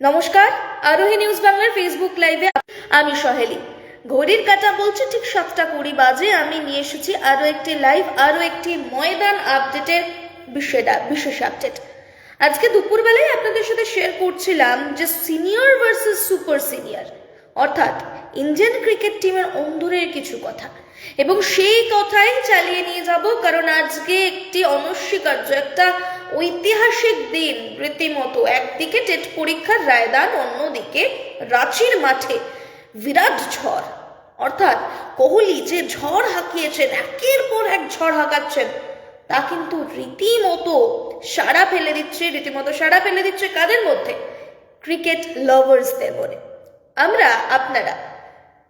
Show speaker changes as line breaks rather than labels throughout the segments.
নমস্কার, আরোহী নিউজ বাংলার ফেসবুক লাইভে আমি সহেলি। ঘড়ির কাটা বলছে ঠিক সাতটা কুড়ি বাজে, আমি নিয়ে এসেছি আরও একটি লাইভ আরও একটি ময়দান আপডেটের বিষয়টা, বিশেষ আপডেট আজকে দুপুরবেলায় আপনাদের সাথে শেয়ার করছিলাম যে সিনিয়র ভার্সেস সুপার সিনিয়র অর্থাৎ ইন্ডিয়ান ক্রিকেট টিমের অন্দরের কিছু কথা। এবং সেই কথাই চালিয়ে নিয়ে যাব, কারণ আজকে একটি অনস্বীকার্য একটা ঐতিহাসিক দিন রীতিমতো একদিকে টেট পরীক্ষার রায়দান, অন্যদিকে রাঁচির মাঠে বিরাট ঝড়। অর্থাৎ কোহলি যে ঝড় হাঁকিয়েছেন, একের পর এক ঝড় হাঁকাচ্ছেন, তা কিন্তু রীতিমতো সাড়া ফেলে দিচ্ছে, রীতিমতো সাড়া ফেলে দিচ্ছে কাদের মধ্যে? ক্রিকেট লাভার্সদের মনে। আমরা, আপনারা,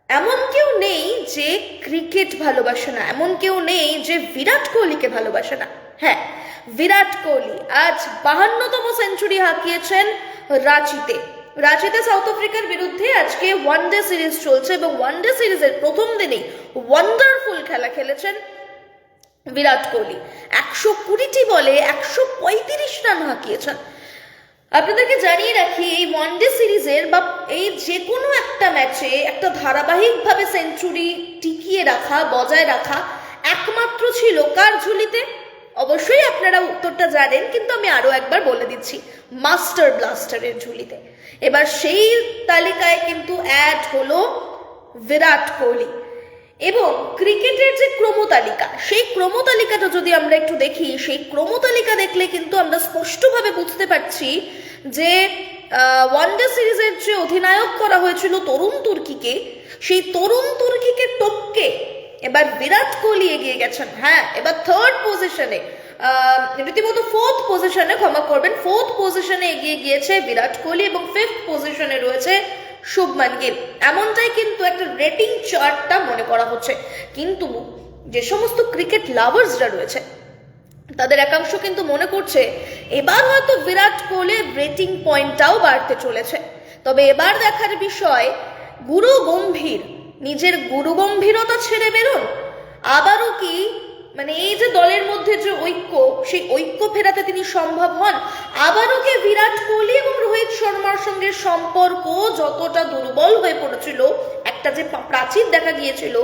এমন কেউ নেই যে ক্রিকেট ভালোবাসে না, এমন কেউ নেই যে বিরাট কোহলিকে ভালোবাসে না। হ্যাঁ বিরাট কোহলি আজ বাহান্নতম সেঞ্চুরি হাঁকিয়েছেন রাঁচিতে। রাঁচিতে সাউথ আফ্রিকার বিরুদ্ধে আজকে ওয়ান ডে সিরিজ চলছে এবং ওয়ান ডে সিরিজের প্রথম দিনেই ওয়ান্ডারফুল খেলা খেলেছেন বিরাট কোহলি। একশো কুড়িটি বলে একশো পঁয়ত্রিশ রান হাঁকিয়েছেন। আপনাদেরকে জানিয়ে রাখি, এই ওয়ানডে সিরিজের বা এই যে কোনো একটা ম্যাচে একটা ধারাবাহিকভাবে সেঞ্চুরি টিকিয়ে রাখা, বজায় রাখা একমাত্র ছিল কার ঝুলিতে? অবশ্যই আপনারা উত্তরটা জানেন, কিন্তু আমি আরও একবার বলে দিচ্ছি, মাস্টার ব্লাস্টারের ঝুলিতে। এবার সেই তালিকায় কিন্তু অ্যাড হলো বিরাট কোহলি। এবং ক্রিকেটের যে ক্রমতালিকা, সেই ক্রমতালিকাটা যদি আমরা একটু দেখি, সেই ক্রমতালিকা দেখলে কিন্তু আমরা স্পষ্টভাবে বুঝতে পারছি যে ওয়ানডে সিরিজের যে অধিনায়ক করা হয়েছিল তরুণ তুর্কিকে, সেই তরুণ তুর্কিকে টপকে এবার বিরাট কোহলি এগিয়ে গেছেন। হ্যাঁ এবার থার্ড পজিশনে রীতিমতো ফোর্থ পজিশনে ক্ষমা করবেন। ফোর্থ পজিশনে এগিয়ে গিয়েছে বিরাট কোহলি এবং ফিফথ পজিশনে রয়েছে শুভমান গিল। এমনটাই কিন্তু একটা রেটিং চার্টটা মনে করা হচ্ছে। কিন্তু যে সমস্ত ক্রিকেট লাভার্সরা রয়েছে, তাদের একাংশ কিন্তু মনে করছে, এবার হয়তো বিরাট কোহলির রেটিং পয়েন্টটাও বাড়তে চলেছে। তবে এবার দেখার বিষয়, গুরু গম্ভীর নিজের গুরু গম্ভীরতা ছেড়ে বেরোন? আবারও কি মানে এই যে দলের মধ্যে যে ঐক্য, সেই ঐক্য ফেরাতে তিনি সম্ভব হন? আবারও কি বিরাট কোহলি এবং রোহিত শর্মার সঙ্গে সম্পর্ক যতটা দুর্বল হয়ে পড়েছিল, একটা যে প্রাচীর দেখা গিয়েছিল,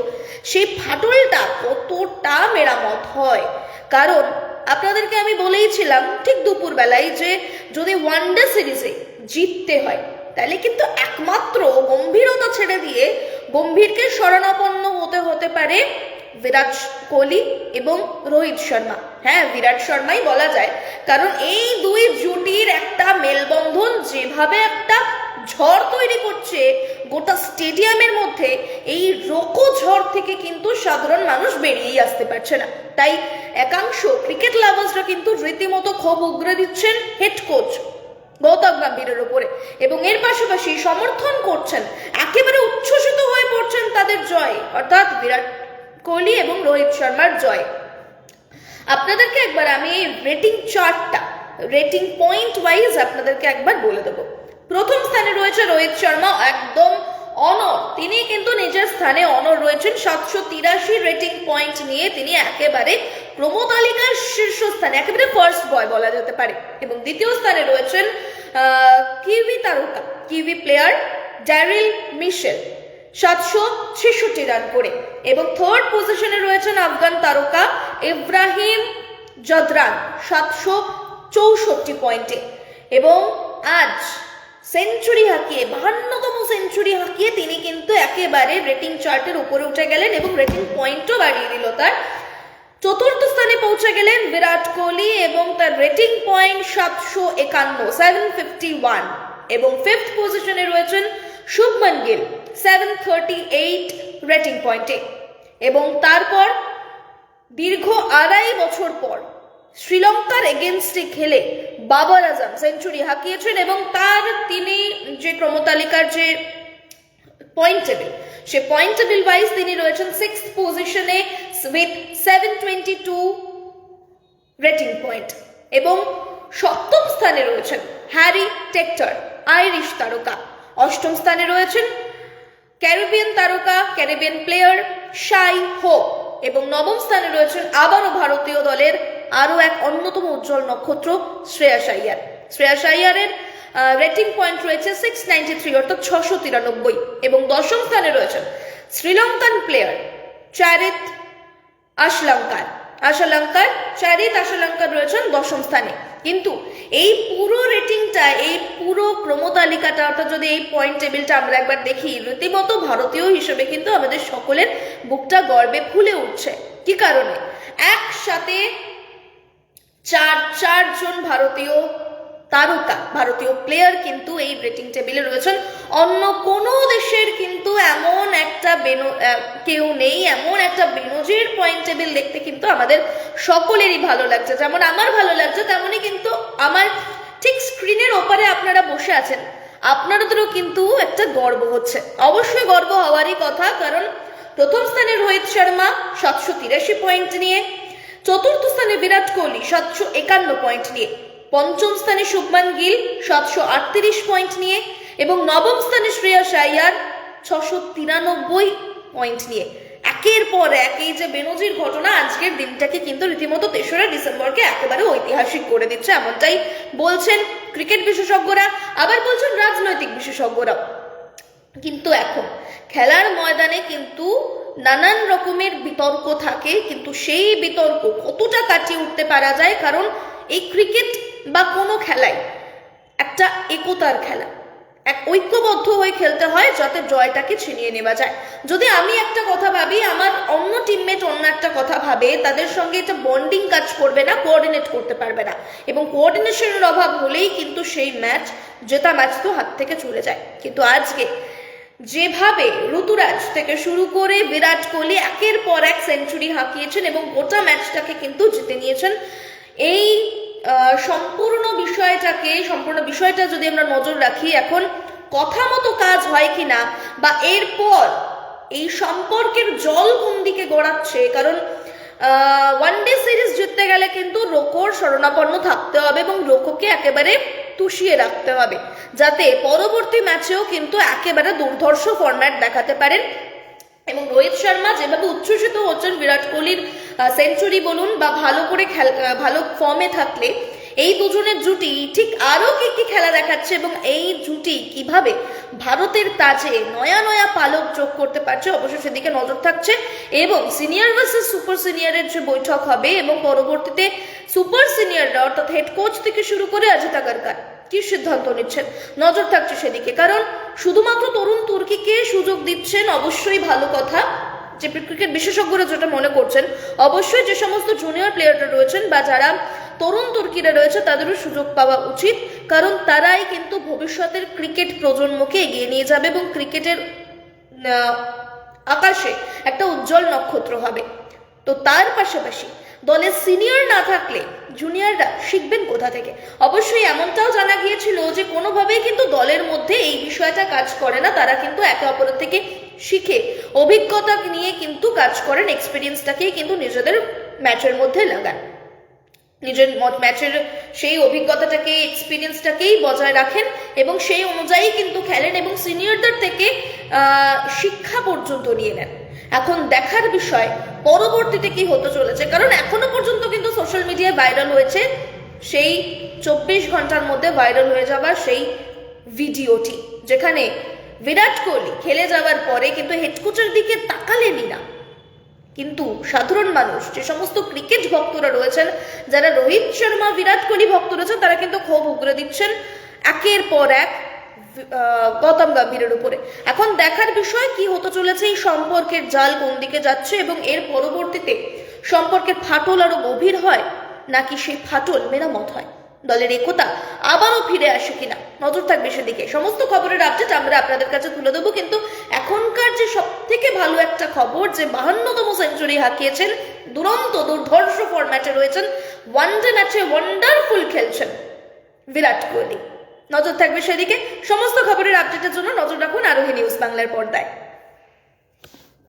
সেই ফাটলটা কতটা মেরামত হয়? কারণ আপনাদেরকে আমি বলেইছিলাম ঠিক দুপুরবেলায় যে যদি ওয়ানডে সিরিজে জিততে হয়, তাহলে কিন্তু একমাত্র গম্ভীরতা ছেড়ে দিয়ে গম্ভীরকে শরণাপন্ন হতে হতে পারে বিরাট কোহলি এবং রোহিত শর্মা। হ্যাঁ বিরাট শর্মাই বলা যায়। কারণ এই দুই জুটির একটা মেলবন্ধন যেভাবে একটা ঝড় তৈরি করছে, গোটা স্টেডিয়ামের মধ্যে এই রোকো ঝড় থেকে কিন্তু সাধারণ মানুষ বেরিয়েই আসতে পারছে না। তাই একাংশ ক্রিকেট লাভার্সরা কিন্তু রীতিমতো ক্ষোভ উগরে দিচ্ছেন হেড কোচ গৌতম গম্ভীরের উপরে এবং এর পাশাপাশি সমর্থন করছেন একেবারে উচ্ছ্বসিত হয়ে পড়ছেন তাদের জয় অর্থাৎ বিরাট কোহলি এবং রোহিত শর্মার জয়। আপনাদেরকে একবার আমি রেটিং চার্টটা রেটিং পয়েন্ট ওয়াইজ আপনাদেরকে একবার বলে দেবো। প্রথম স্থানে রয়েছে রোহিত শর্মা, একদম অনর তিনি কিন্তু নিজের স্থানে অনর রয়েছেন। সাতশো তিরাশি রেটিং পয়েন্ট নিয়ে তিনি একেবারে ক্রমতালিকার শীর্ষস্থানে, একেবারে ফার্স্ট বয় বলা যেতে পারে। এবং দ্বিতীয় স্থানে রয়েছেন কিউই তারকা, কিউই প্লেয়ার ড্যারিল মিশেল। সাতশো ছেষট্টি রান করে। এবং থার্ড পজিশনে রয়েছেন আফগান তারকা ইব্রাহিম জদরান, সাতশো চৌষট্টি পয়েন্টে। এবং আজ সেঞ্চুরি হাঁকিয়ে, বাহান্নতম সেঞ্চুরি হাঁকিয়ে তিনি কিন্তু একেবারে রেটিং চার্টের উপরে উঠে গেলেন এবং রেটিং পয়েন্টও বাড়িয়ে দিল তার। চতুর্থ স্থানে পৌঁছে গেলেন বিরাট কোহলি এবং তার রেটিং পয়েন্ট সাতশো একান্ন সেভেন ফিফটি ওয়ান এবং ফিফথ পজিশনে রয়েছেন Shubman Gill. Seven thirty eight rating পয়েন্টে এবং তারপর দীর্ঘ আড়াই বছর পর শ্রীলঙ্কার এগেনস্টে খেলে বাবর আজম সেঞ্চুরি হাঁকিয়েছেন এবং তার তিনি যে ক্রমতালিকার যে পয়েন্ট টেবিল সে পয়েন্ট টেবিল ওয়াইজ তিনি রয়েছেন সিক্স পজিশনে with seven twenty two rating point এবং সপ্তম স্থানে রয়েছেন হ্যারি টেক্টর, আইরিশ তারকা। অষ্টম স্থানে রয়েছেন ক্যারিবিয়ান তারকা, ক্যারিবিয়ান প্লেয়ার শাই হো এবং নবম স্থানে রয়েছেন আবারও ভারতীয় দলের আরও এক অন্যতম উজ্জ্বল নক্ষত্র শ্রেয়াস আইয়ার শ্রেয়াস আইয়ারের রেটিং পয়েন্ট রয়েছে সিক্স নাইনটি থ্রি অর্থাৎ ছশো তিরানব্বই এবং দশম স্থানে রয়েছেন শ্রীলঙ্কান প্লেয়ার চারিত আশলঙ্কার। আশলঙ্কার, চারিত আশলঙ্কার রয়েছেন দশম স্থানে। কিন্তু এই পুরো রেটিংটা এই পুরো ক্রমতালিকাটা, অর্থাৎ যদি এই পয়েন্ট টেবিলটা আমরা একবার দেখি, রীতিমতো ভারতীয় হিসেবে কিন্তু আমাদের সকলের বুকটা গর্বে ফুলে উঠছে। কি কারণে? একসাথে চার, চারজন ভারতীয় তারকা, ভারতীয় প্লেয়ার কিন্তু এই রেটিং টেবিলে রয়েছেন। অন্য কোনো দেশের কিন্তু এমন একটা বেনো কেউ নেই, এমন একটা বেনজির পয়েন্ট টেবিল দেখতে কিন্তু আমাদের সকলেরই ভালো লাগছে। যেমন আমার ভালো লাগছে, তেমনই কিন্তু আমার ঠিক স্ক্রিনের ওপারে আপনারা বসে আছেন। আপনাদেরও কিন্তু একটা গর্ব হচ্ছে। অবশ্যই গর্ব হওয়ারই কথা, কারণ প্রথম স্থানে রোহিত শর্মা সাতশো তিরাশি পয়েন্ট নিয়ে, চতুর্থ স্থানে বিরাট কোহলি সাতশো একান্ন পয়েন্ট নিয়ে। পঞ্চম স্থানে শুভমান গিল, সাতশো আটত্রিশ পয়েন্ট নিয়ে, এবং নবম স্থানে শ্রেয়াস আয়ার ছশো তিরানব্বই পয়েন্ট নিয়ে। একের পর এক, এই যে বেনজির ঘটনা, আজকের দিনটাকে কিন্তু রীতিমতো তেসরা ডিসেম্বরকে একেবারে ঐতিহাসিক করে দিচ্ছে, এমনটাই বলছেন ক্রিকেট বিশেষজ্ঞরা, আবার বলছেন রাজনৈতিক বিশেষজ্ঞরা কিন্তু এখন, খেলার ময়দানে কিন্তু নানান রকমের বিতর্ক থাকে, কিন্তু সেই বিতর্ক কতটা কাটিয়ে উঠতে পারা যায়? কারণ এই ক্রিকেট বা কোনো খেলাই একটা একতার খেলা। এক ঐক্যবদ্ধ হয়ে খেলতে হয় যাতে জয়টাকে ছিনিয়ে নেওয়া যায়। যদি আমি একটা কথা ভাবি, আমার অন্য টিমমেট অন্য একটা কথা ভাবে, তাদের সঙ্গে এটা বন্ডিং কাজ করবে না কোঅর্ডিনেট করতে পারবে না। এবং কোঅর্ডিনেশনের অভাব হলেই কিন্তু সেই ম্যাচ জেতা ম্যাচ তো হাত থেকে চলে যায়। কিন্তু আজকে যেভাবে ঋতুরাজ থেকে শুরু করে বিরাট কোহলি একের পর এক সেঞ্চুরি হাঁকিয়েছেন এবং গোটা ম্যাচটাকে কিন্তু জিতে নিয়েছেন এই সম্পূর্ণ বিষয়টাকে, সম্পূর্ণ বিষয়টা যদি আমরা নজর রাখি, এখন কথা মতো কাজ হয় কিনা বা এরপর এই সম্পর্কের জল কোন দিকে গড়াচ্ছে, কারণ ওয়ান ডে সিরিজ জিততে গেলে কিন্তু রোকোর শরণাপন্ন থাকতে হবে এবং রোকোকে একেবারে তুষিয়ে রাখতে হবে, যাতে পরবর্তী ম্যাচেও কিন্তু একেবারে দুর্ধর্ষ ফরম্যাট দেখাতে পারেন। এবং রোহিত শর্মা যেভাবে উচ্ছ্বসিত হচ্ছেন, বিরাট কোহলির সেঞ্চুরি বলুন বা ভালো করে খেল ভালো ফর্মে থাকলে এই দুজনের জুটি ঠিক আরও কি কি খেলা দেখাচ্ছে এবং এই জুটি কীভাবে ভারতের তাজে নয়া নয়া পালক যোগ করতে পারছে অবশ্যই সেদিকে নজর থাকছে এবং সিনিয়র ভার্সেস সুপার সিনিয়রের যে বৈঠক হবে এবং পরবর্তীতে সুপার সিনিয়ররা অর্থাৎ হেড কোচ থেকে শুরু করে অজিত আগারকার কি সিদ্ধান্ত নিচ্ছেন? নজর থাকছে সেদিকে, কারণ শুধুমাত্র তরুণ তুর্কিকে সুযোগ দিচ্ছেন অবশ্যই ভালো কথা যে ক্রিকেট বিশেষজ্ঞরা যেটা মনে করছেন অবশ্যই যে সমস্ত জুনিয়র প্লেয়াররা রয়েছেন বা যারা তরুণ তুর্কিরা রয়েছে, তাদেরও সুযোগ পাওয়া উচিত। কারণ তারাই কিন্তু ভবিষ্যতের ক্রিকেট প্রজন্মকে এগিয়ে নিয়ে যাবে এবং ক্রিকেটের আকাশে একটা উজ্জ্বল নক্ষত্র হবে। তো তার পাশাপাশি দলে সিনিয়র না থাকলে জুনিয়ররা শিখবেন কোথা থেকে? অবশ্যই এমনটাও জানা গিয়েছিল যে কোনোভাবেই কিন্তু দলের মধ্যে এই বিষয়টা কাজ করে না। তারা কিন্তু একে অপরের থেকে শিখে। অভিজ্ঞতা নিয়ে কিন্তু কাজ করেন এক্সপিরিয়েন্সটাকেই কিন্তু নিজেদের ম্যাচের মধ্যে লাগান। নিজের ম্যাচের সেই অভিজ্ঞতাটাকে এক্সপিরিয়েন্সটাকেই বজায় রাখেন এবং সেই অনুযায়ী কিন্তু খেলেন এবং সিনিয়রদের থেকে শিক্ষা পর্যন্ত নিয়ে নেন। এখন দেখার বিষয়, পরবর্তীতে কি হতে চলেছে? কারণ এখনও পর্যন্ত কিন্তু সোশ্যাল মিডিয়ায় ভাইরাল হয়েছে। সেই চব্বিশ ঘণ্টার মধ্যে ভাইরাল হয়ে যাওয়া সেই ভিডিওটি যেখানে বিরাট কোহলি খেলে যাওয়ার পরে কিন্তু হেডকোচের দিকে তাকালেনই না। কিন্তু সাধারণ মানুষ, যে সমস্ত ক্রিকেট ভক্তরা রয়েছেন, যারা রোহিত শর্মা, বিরাট কোহলি ভক্ত রয়েছেন, তারা কিন্তু ক্ষোভ উগরে দিচ্ছেন একের পর এক গৌতম গম্ভীরের উপরে। এখন দেখার বিষয় কি হতে চলেছে, এই সম্পর্কের জাল কোন দিকে যাচ্ছে এবং এর পরবর্তীতে সম্পর্কের ফাটল আরও গভীর হয়, নাকি সেই ফাটল মেরামত হয়? দলের একতা আবারও ফিরে আসে কিনা? নজর থাকবে সেদিকে। সমস্ত খবরের আপডেট আমরা আপনাদের কাছে তুলে দেবো, কিন্তু এখনকার যে সব থেকে ভালো একটা খবর, যে বাহান্নতম সেঞ্চুরি হাঁকিয়েছেন, দুরন্ত, দুর্ধর্ষ ফরম্যাটে রয়েছেন ওয়ান ডে ম্যাচে ওয়ান্ডারফুল খেলছেন বিরাট কোহলি। নজর থাকবে সেদিকে। সমস্ত খবরের আপডেটের জন্য নজর রাখুন আরোহী নিউজ বাংলার পর্দায়।